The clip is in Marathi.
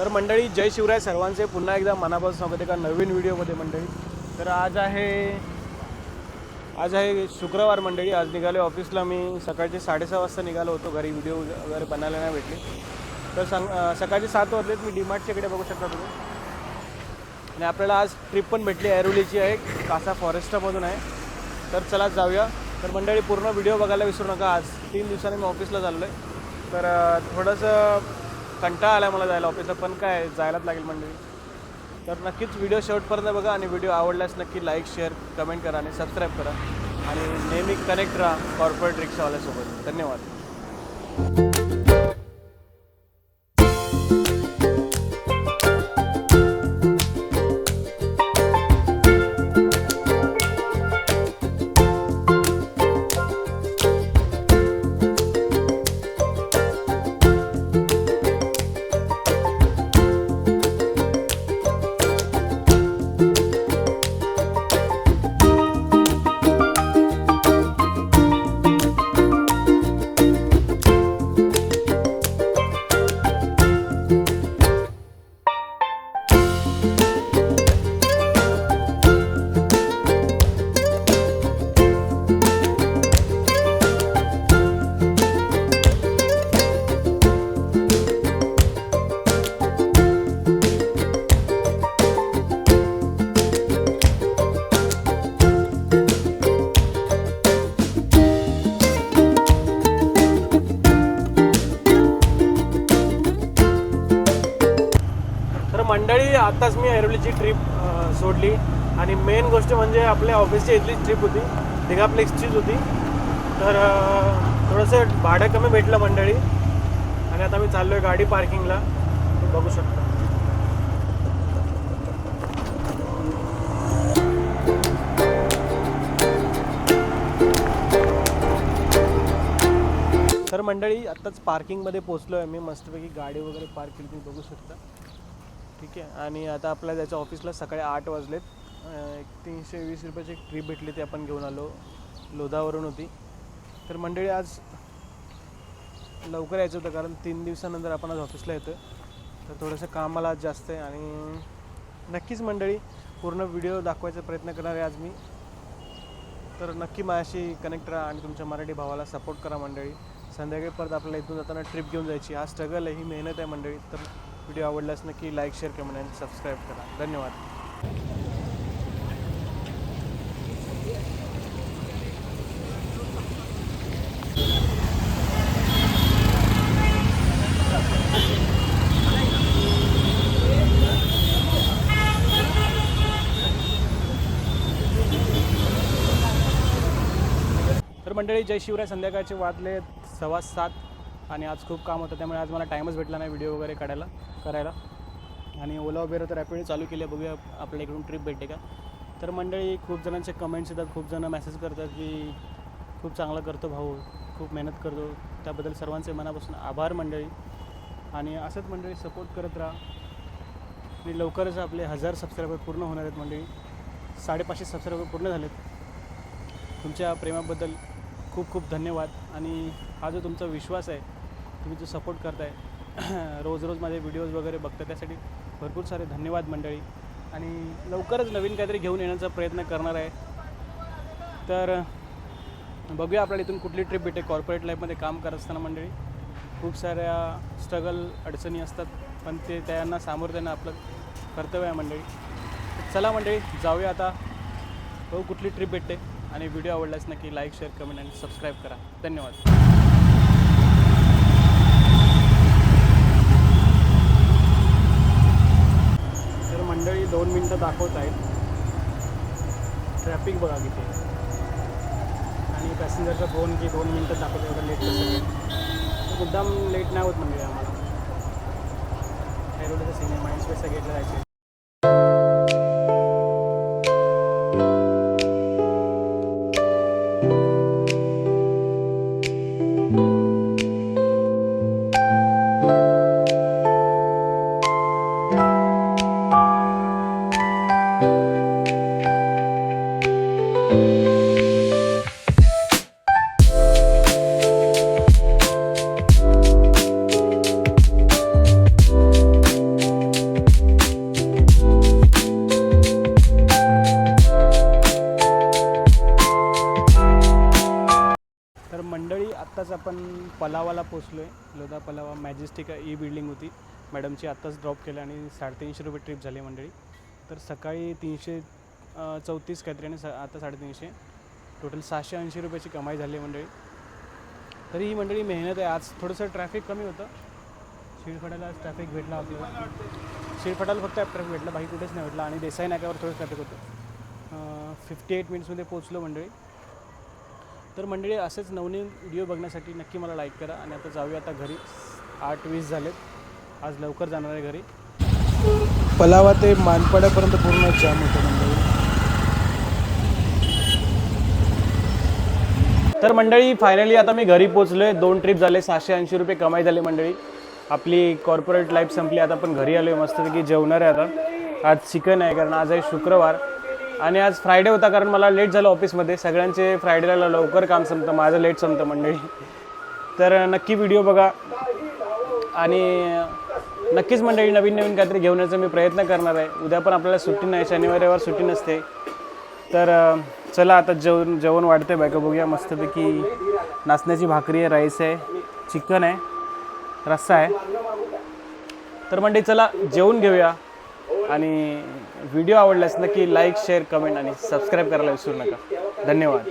तर मंडळी जय शिवराय सर्वांचे. पुन्हा एकदा मनापासून स्वागत एका नवीन व्हिडिओमध्ये मंडळी. तर आज आहे आज आहे शुक्रवार मंडळी. आज निघाले ऑफिसला मी. सकाळचे साडेसहा वाजता निघालो होतो. घरी व्हिडिओ वगैरे बनायला नाही भेटले. तर सांग सकाळचे सात वाजलेत मी डीमार्टच्या इकडे बघू शकता तुम्ही. आणि आपल्याला आज ट्रिप पण भेटली ऐरोलीची आहे. कासा फॉरेस्टामधून आहे. तर चला जाऊया. तर मंडळी पूर्ण व्हिडिओ बघायला विसरू नका. आज तीन दिवसांनी मी ऑफिसला चाललो आहे तर थोडंसं कंटाळा आला मला जायला ऑफिसला पण काय जायलाच लागेल मंडळी. तर नक्कीच व्हिडिओ शेवटपर्यंत बघा आणि व्हिडिओ आवडल्यास नक्की लाईक शेअर कमेंट करा आणि सबस्क्राईब करा. आणि नेहमी कनेक्ट राहा कॉर्पोरेट रिक्षावाल्यासोबत धन्यवाद. मंडळी आत्ताच मी ऐरोलीची ट्रिप सोडली. आणि मेन गोष्ट म्हणजे आपल्या ऑफिसची इथलीच ट्रिप होती. दिघाप्लेक्सचीच होती. तर थोडंसं भाडं कमी भेटलं मंडळी. आणि आता मी चाललो आहे गाडी पार्किंगला बघू शकता. तर मंडळी आत्ताच पार्किंगमध्ये पोचलो आहे मी मस्तपैकी गाडी वगैरे पार्क केली तुम्ही बघू शकता. ठीक आहे. आणि आता आपल्या त्याच्या ऑफिसला सकाळी आठ वाजलेत. एक तीनशे वीस रुपयाची एक ट्रीप भेटली ती आपण घेऊन आलो. लोधावरून होती. तर मंडळी आज लवकर यायचं होतं कारण तीन दिवसानंतर आपण आज ऑफिसला येतो तर थोडंसं कामाला आज जास्त आहे आणि नक्कीच मंडळी पूर्ण व्हिडिओ दाखवायचा प्रयत्न करणार आहे आज मी. तर नक्की माझ्याशी कनेक्ट राहा आणि तुमच्या मराठी भावाला सपोर्ट करा मंडळी. संध्याकाळी परत आपल्याला इथून जाताना ट्रिप घेऊन जायची. हा स्ट्रगल आहे ही मेहनत आहे मंडळी. तर व्हिडिओ आवडल्यास नक्की लाईक शेअर कमेंट आणि सबस्क्राईब करा. धन्यवाद. तर मंडळी जय शिवराय. संध्याकाळचे वाजले सव्वा सात. आणि आज खूप काम होतं त्यामुळे आज मला टाईमच भेटला नाही व्हिडिओ वगैरे काढायला करायला. आणि ओला वगैरे तर रॅपिडो चालू केली आहे बघूया आपल्या इकडून ट्रिप भेटते का. तर मंडळी खूप जणांचे कमेंट्स येतात खूप जणं मेसेज करतात की खूप चांगलं करतो भाऊ खूप मेहनत करतो. त्याबद्दल सर्वांचे मनापासून आभार मंडळी. आणि असंच मंडळी सपोर्ट करत राहा. आणि लवकरच आपले हजार सबस्क्रायबर पूर्ण होणार आहेत मंडळी. साडेपाचशे सबस्क्रायबर पूर्ण झालेत. तुमच्या प्रेमाबद्दल खूप खूप धन्यवाद. आणि हा जो तुमचा विश्वास आहे तुम्ही जो सपोर्ट करताय रोज रोज माझे व्हिडिओज वगैरे बघता त्यासाठी भरपूर सारे धन्यवाद मंडळी. आणि लवकरच नवीन काहीतरी घेऊन येण्याचा प्रयत्न करणार आहे. तर बघूया आपल्याला इथून कुठली ट्रिप भेटे कॉर्पोरेट लाईफमध्ये काम करत असताना मंडळी खूप साऱ्या स्ट्रगल अडचणी असतात. पण ते त्यांना सामोरं देणं आपलं कर्तव्य आहे मंडळी. चला मंडळी जाऊया आता. बघू कुठली ट्रिप भेटते. आणि व्हिडिओ आवडल्यास नक्की लाईक शेअर कमेंट आणि सबस्क्राईब करा. धन्यवाद तर मंडळी दोन मिनटं दाखवत आहेत. ट्रॅफिक बघा किती आणि पॅसेंजरचा फोन की दोन मिनटं दाखवत एवढं लेट कसं मुद्दाम लेट नाही होत म्हणजे आम्हाला. ऐरोलीचा सिनेमा माइंड स्पेसचा गेटला जायचं आपण पलावाला पोचलो आहे Lodha Palava majestic E building होती. मॅडमची आत्ताच ड्रॉप केलं आणि साडेतीनशे रुपये ट्रिप झाली मंडळी. तर सकाळी तीनशे चौतीस काहीतरी आणि सा आता साडेतीनशे. टोटल सहाशे ऐंशी रुपयाची कमाई झाली मंडळी. तरी ही मंडळी मेहनत आहे. आज थोडंसं ट्रॅफिक कमी होतं. शिळफाट्याला आज ट्रॅफिक भेटला आपल्याला शिळफाट्याला फक्त ट्रॅफिक भेटला. बाकी कुठेच नाही भेटला. आणि देसाई नाक्यावर थोडं ट्रॅफिक होतं. फिफ्टी एट मिनिट्समध्ये पोचलो मंडळी. तर मंडळी असेच नवनवीन व्हिडिओ बघण्यासाठी नक्की मला लाईक करा आणि आता जाऊया आता घरी. आठ वीस झालेत. आज लवकर जाणार आहे घरी. पलावा ते मानपाड्यापर्यंत पूर्ण जाम होतं मंडळी. तर मंडळी फायनली आता मी घरी पोचलो आहे दोन ट्रिप झाले सहाशे ऐंशी रुपये कमाई झाली मंडळी. आपली कॉर्पोरेट लाईफ संपली. आता आपण घरी आलो आहे मस्तपैकी. जेवणार आहे आता. आज चिकन आहे कारण आज आहे शुक्रवार. आणि आज फ्रायडे होता कारण मला लेट झालं ऑफिसमध्ये सगळ्यांचे फ्रायडेला लवकर काम संपतं माझं लेट संपतं मंडळी. तर नक्की व्हिडिओ बघा. आणि नक्कीच मंडळी नवीन नवीन काहीतरी घेऊन मी प्रयत्न करणार आहे. उद्या पण आपल्याला सुट्टी नाही शनिवार रविवार सुट्टी नसते. तर चला आता जेवण जेवण वाढते बायका बघूया मस्तपैकी नाचण्याची भाकरी आहे राईस आहे चिकन आहे रस्सा आहे. तर मंडळी चला जेवून घेऊया. आणि व्हिडिओ आवडल्यास नक्की लाईक शेअर कमेंट आणि सबस्क्राईब करायला विसरू नका. धन्यवाद.